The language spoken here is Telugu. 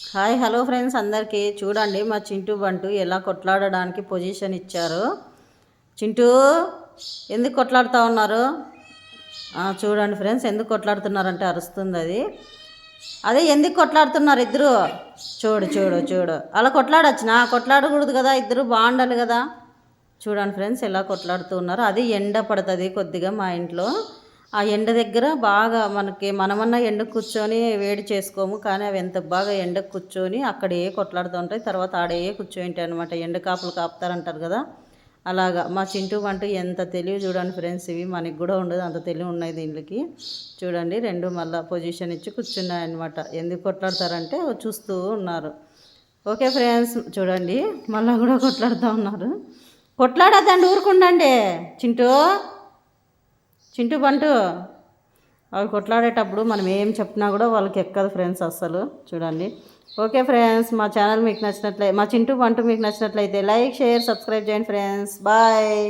హాయ్ హలో ఫ్రెండ్స్ అందరికీ. చూడండి మా చింటూ బంటు ఎలా కొట్లాడడానికి పొజిషన్ ఇచ్చారు. చింటూ ఎందుకు కొట్లాడుతూ ఉన్నారు? చూడండి ఫ్రెండ్స్ ఎందుకు కొట్లాడుతున్నారంటే అరుస్తుంది అది. అదే ఎందుకు కొట్లాడుతున్నారు ఇద్దరు? చూడు చూడు చూడు. అలా కొట్లాడొచ్చునా? కొట్లాడకూడదు కదా ఇద్దరు బాగుండాలి కదా. చూడండి ఫ్రెండ్స్ ఎలా కొట్లాడుతూ ఉన్నారు. అది ఎండ పడుతుంది కొద్దిగా మా ఇంట్లో. ఆ ఎండ దగ్గర బాగా మనకి మనమన్నా ఎండ కూర్చొని వేడి చేసుకోము కానీ అవి ఎంత బాగా ఎండ కూర్చొని అక్కడే కొట్లాడుతూ ఉంటాయి. తర్వాత ఆడే కూర్చోంటాయి అనమాట ఎండ కాపులు కాపుతారంటారు కదా. అలాగా మా చింటూ వంట ఎంత తెలివి చూడండి ఫ్రెండ్స్. ఇవి మనకి కూడా ఉండదు అంత తెలివి ఉన్నాయి దీనికి చూడండి రెండు మళ్ళీ పొజిషన్ ఇచ్చి కూర్చున్నాయి అనమాట ఎందుకు కొట్లాడతారంటే చూస్తూ ఉన్నారు. ఓకే ఫ్రెండ్స్ చూడండి. మళ్ళీ కూడా కొట్లాడుతూ ఉన్నారు. కొట్లాడద్దండి ఊరుకుండండి. చింటూ చింటూ బంటు అవి కొట్లాడేటప్పుడు మనం ఏం చెప్పినా కూడా వాళ్ళకి ఎక్కదు ఫ్రెండ్స్ అస్సలు. చూడండి. ఓకే ఫ్రెండ్స్ మా ఛానల్ మీకు నచ్చినట్లయితే మా చింటూ బంటు మీకు నచ్చినట్లయితే లైక్ షేర్ సబ్స్క్రైబ్ చేయండి ఫ్రెండ్స్. బాయ్.